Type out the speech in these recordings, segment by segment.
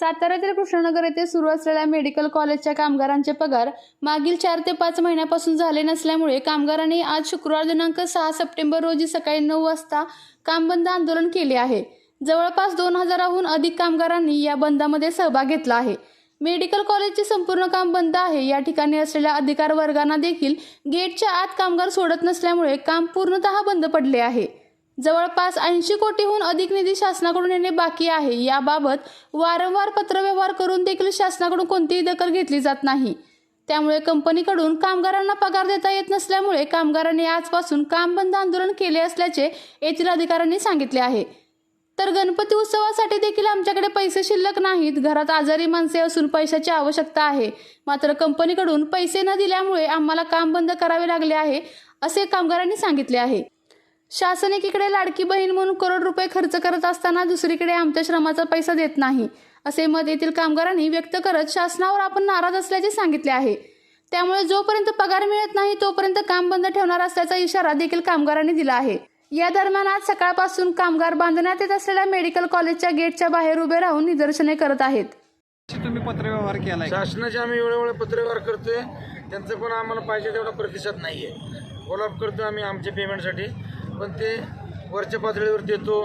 साताऱ्यातील कृष्णनगर येथे सुरू असलेल्या मेडिकल कॉलेजच्या कामगारांचे पगार मागील चार ते पाच महिन्यापासून झाले नसल्यामुळे कामगारांनी आज शुक्रवार दिनांक सहा सप्टेंबर रोजी सकाळी नऊ वाजता काम बंद आंदोलन केले आहे. जवळपास दोन हजाराहून अधिक कामगारांनी या बंदामध्ये सहभाग घेतला आहे. मेडिकल कॉलेजचे संपूर्ण काम बंद आहे. या ठिकाणी असलेल्या अधिकार वर्गांना देखील गेटच्या आत कामगार सोडत नसल्यामुळे काम पूर्णतः बंद पडले आहे. जवळपास ऐंशी कोटीहून अधिक निधी शासनाकडून येणे बाकी आहे. याबाबत वारंवार पत्रव्यवहार करून देखील शासनाकडून कोणतीही दखल घेतली जात नाही. त्यामुळे कंपनीकडून कामगारांना पगार देता येत नसल्यामुळे कामगारांनी आजपासून काम बंद आंदोलन केले असल्याचे येथील अधिकाऱ्यांनी सांगितले आहे. तर गणपती उत्सवासाठी देखील आमच्याकडे पैसे शिल्लक नाहीत. घरात आजारी माणसे असून पैशाची आवश्यकता आहे. मात्र कंपनीकडून पैसे न दिल्यामुळे आम्हाला काम बंद करावे लागले आहे असे कामगारांनी सांगितले आहे. शासन एकीकडे लाडकी बहीण म्हणून करोड रुपये खर्च करत असताना दुसरीकडे आमच्या श्रमाचा पैसा देत नाही असे मत येथील कामगारांनी व्यक्त करत शासनावर आपण नाराज असल्याचे सांगितले आहे. त्यामुळे जोपर्यंत पगार मिळत नाही तोपर्यंत काम बंद ठेवणार असल्याचा इशारा देखील कामगारांनी दिला आहे. या दरम्यान आज सकाळपासून कामगार बांधण्यात येत असलेल्या मेडिकल कॉलेजच्या गेटच्या बाहेर उभे राहून निदर्शने करत आहेत. तुम्ही पत्रव्यवहार केलाय. का? शासनाचे आम्ही वेळोवेळी पत्रव्यवहार करतोय त्यांचं पण आम्हाला पाहिजे तेवढा प्रतिसाद नाही आहे फॉलोअप करतो आम्ही आमच्या पेमेंटसाठी पण ते वरच्या पातळीवर देतो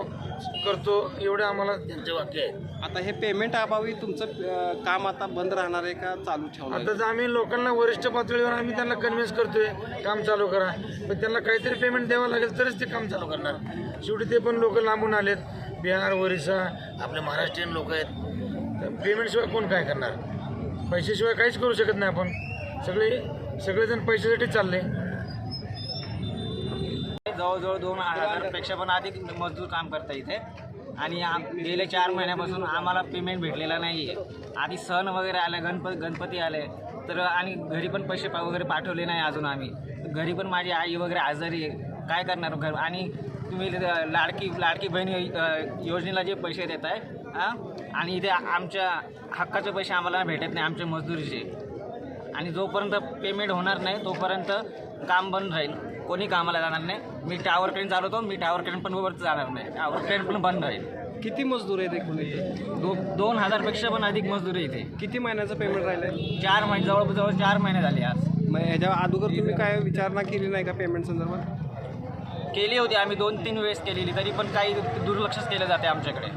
करतो एवढं आम्हाला त्यांचे वाक्य आहे. आता हे पेमेंट अभावी तुमचं अं, काम आता बंद राहणार आहे का चालू ठेवणार आता जर आम्ही लोकांना वरिष्ठ पातळीवर आम्ही त्यांना कन्व्हिन्स करतोय काम चालू करा. पण त्यांना काहीतरी पेमेंट द्यावं लागेल तरच ते काम चालू करणार. शेवटी ते पण लोक लांबून आलेत. बिहार ओरिसा आपले महाराष्ट्रीयन लोक आहेत. पेमेंटशिवाय कोण काय करणार? पैशाशिवाय काहीच करू शकत नाही आपण. सगळे सगळेजण पैशासाठी चालले. जवळजवळ दोन हजारपेक्षा पण अधिक मजदूर काम करतात इथे. आणि आम गेले चार महिन्यापासून आम्हाला पेमेंट भेटलेला नाही आहे आधी सण वगैरे आले गणपती गणपती आले तर आणि घरी पण पैसे पा वगैरे पाठवले नाही अजून आम्ही. घरी पण माझी आई वगैरे आजारी आहे. काय करणार घर? आणि तुम्ही लाडकी लाडकी बहीण योजनेला जे पैसे देत आहे हां? आणि इथे आमच्या हक्काचे पैसे आम्हाला भेटत नाही आमच्या मजदुरीचे. आणि जोपर्यंत पेमेंट होणार नाही तोपर्यंत काम बंद राहील. कोणी कामाला जाणार नाही. मी टावर ट्रेन चालवतो मी टावर ट्रेन पण वरती जाणार नाही. टावर ट्रेन पण बंद राहील. किती मजदूर आहेत एकूण? इथे दो दोन हजारपेक्षा पण अधिक मजदूर आहे इथे. किती महिन्याचं पेमेंट राहिलंय? चार महिने जवळजवळ चार महिने झाले आज. मग ह्याच्या अगोदर तुम्ही काय विचारणा केली नाही का पेमेंट संदर्भात? केली होती आम्ही दोन तीन वेळेस केलेली तरी पण काही दुर्लक्षच केलं जाते आमच्याकडे.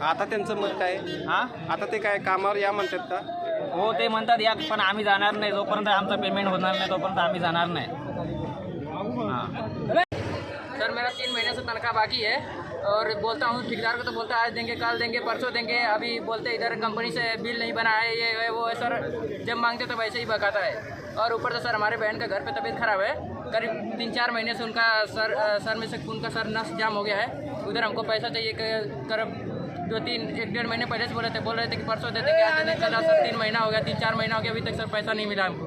आता त्यांचं मत काय? हां? आता ते काय कामावर या म्हणतात का? हो ते म्हणतात, या, पण आम्ही जाणार नाही. जोपर्यंत आमचं पेमेंट होणार नाही, तोपर्यंत आम्ही जाणार नाही. हाँ. सर, मेरा तीन महीने से तनख्वाह बाकी है और बोलता हूँ, ठेकेदार को तो बोलता है, आज देंगे, कल देंगे, परसों देंगे. अभी बोलते इधर कंपनी से बिल नहीं बना है, ये वो है, सर। जब मांगते तो वैसे ही बकाता है. और ऊपर से सर, हमारे बहन का घर पे तबीयत खराब है। करीब तीन चार महीने से उनका सर सर में से खून का सर नस जाम हो गया है। उधर हमको पैसा चाहिए करीब दो तीन एक डेढ़ महीने पहले से बोले थे बोल रहे थे कि परसों दे देंगे आज देंगे कल सर तीन महीना हो गया तीन चार महीना हो गया अभी तक सर पैसा नहीं मिला हमको।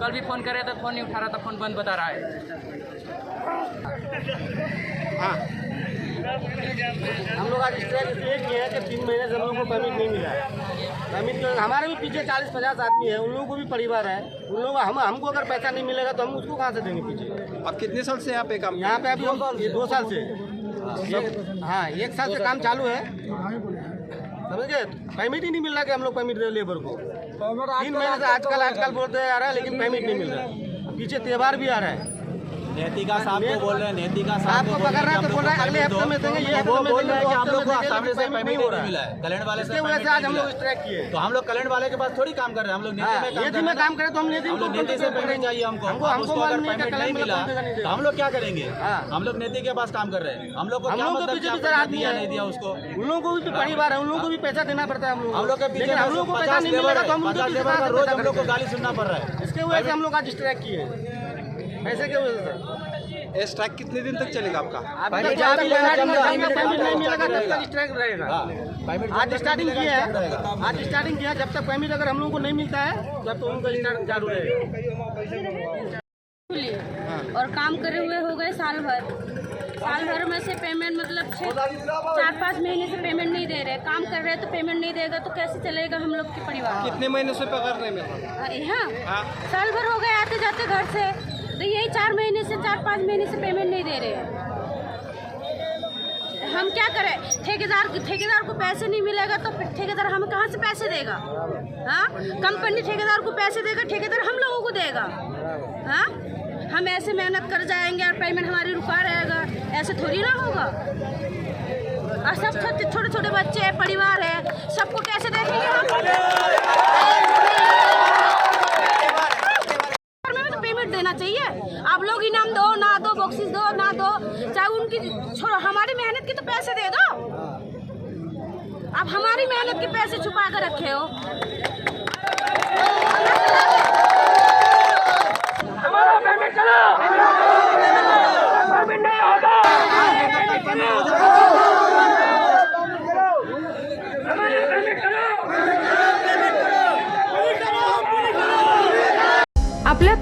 कल भी फ़ोन करे तो फ़ोन नहीं उठा रहा था फ़ोन बंद बता रहा है। हाँ। हम लोग आज स्ट्राइक इसलिए किए हैं कि तीन महीने से हम लोग को परमिट नहीं मिला है। परमिट तो हमारे भी पीछे चालीस पचास आदमी है उन लोगों को भी परिवार है। उन लोग हम हमको अगर पैसा नहीं मिलेगा तो हम उसको कहाँ से देंगे पीछे? अब कितने साल से यहाँ पे काम यहाँ पे अभी हम दो साल से। हाँ एक साल से काम चालू है। समझ? गए परमिट ही नहीं मिल रहा कि हम लोग परमिट दे लेबर को? तीन महीने से आजकल आजकल बोलते आ रहा है लेकिन परमिट नहीं मिल रहा। पीछे त्यौहार भी आ रहा है। नेतिका साहब को बोल रहे हैं नेतिका साहब को पकड़ रहा है तो बोल रहा है अगले हफ़्ते में देंगे ये तो वो बोल रहे हैं कि हम लोग को सामने से पेमेंट नहीं मिला है कल्याण वाले से वजह से आज हम लोग स्ट्राइक किए तो हम लोग कल्याण वाले के पास थोड़ी काम कर रहे हैं हम लोग हाँ, में काम नीति कर में रहे काम करें तो हम नीति हम लोग से पेमेंट चाहिए हमको हमको अगर पेमेंट नहीं मिला तो हम लोग क्या करेंगे हाँ। हम लोग नेता के पास काम कर रहे हैं हम लोग को क्या मतलब तो कि दिया है नहीं दिया उसको उन लोगों को भी परिवार है उन लोगों को भी पैसा देना पड़ता है हम लोग हम लोग के पीछे हम लोग को पैसा नहीं मिलेगा तो हम का रोज हम लोग को गाली सुनना पड़ रहा है इसके वजह से हम लोग आज स्ट्राइक किए पैसे के वजह से ये स्ट्राइक कितने दिन तक चलेगा आपका? तक जब तक पेमेंट नहीं मिलेगा तब तक स्ट्राइक रहेगा। आज स्टार्टिंग किया है आज स्टार्टिंग किया जब तक पेमेंट अगर हम लोगों को नहीं मिलता है तब तो उनका स्टार्ट चालू रहेगा। और काम करे हुए हो गए साल भर। साल भर में से पेमेंट मतलब छः चार पाँच महीने से पेमेंट नहीं दे रहे। काम कर रहे हैं तो पेमेंट नहीं देगा तो कैसे चलेगा हम लोग के परिवार? कितने महीने से पगार नहीं मिल रहा यहाँ? हाँ। साल भर हो गए आते जाते घर से। तो यही चार महीने से, चार पाँच महीने से पेमेंट नहीं दे रहे हैं। हम क्या करें? ठेकेदार ठेकेदार को पैसे नहीं मिलेगा तो ठेकेदार हमें कहाँ से पैसे देगा? हाँ? कंपनी ठेकेदार को पैसे देगा, ठेकेदार हम लोगों को देगा। हाँ? हम ऐसे मेहनत कर जाएँगे और पेमेंट हमारी रुका रहेगा। ऐसे थोड़ी ना होगा? और सब छोटे छोटे बच्चे हैं, परिवार है, सबको कैसे देखेंगे हम में भी तो पेमेंट देना चाहिए आप लोग इनाम दो ना दो बॉक्सिस दो ना दो चाहे उनकी छोड़ो, हमारी मेहनत की तो पैसे दे दो। आप हमारी मेहनत के पैसे छुपा कर रखे हो। आपल्या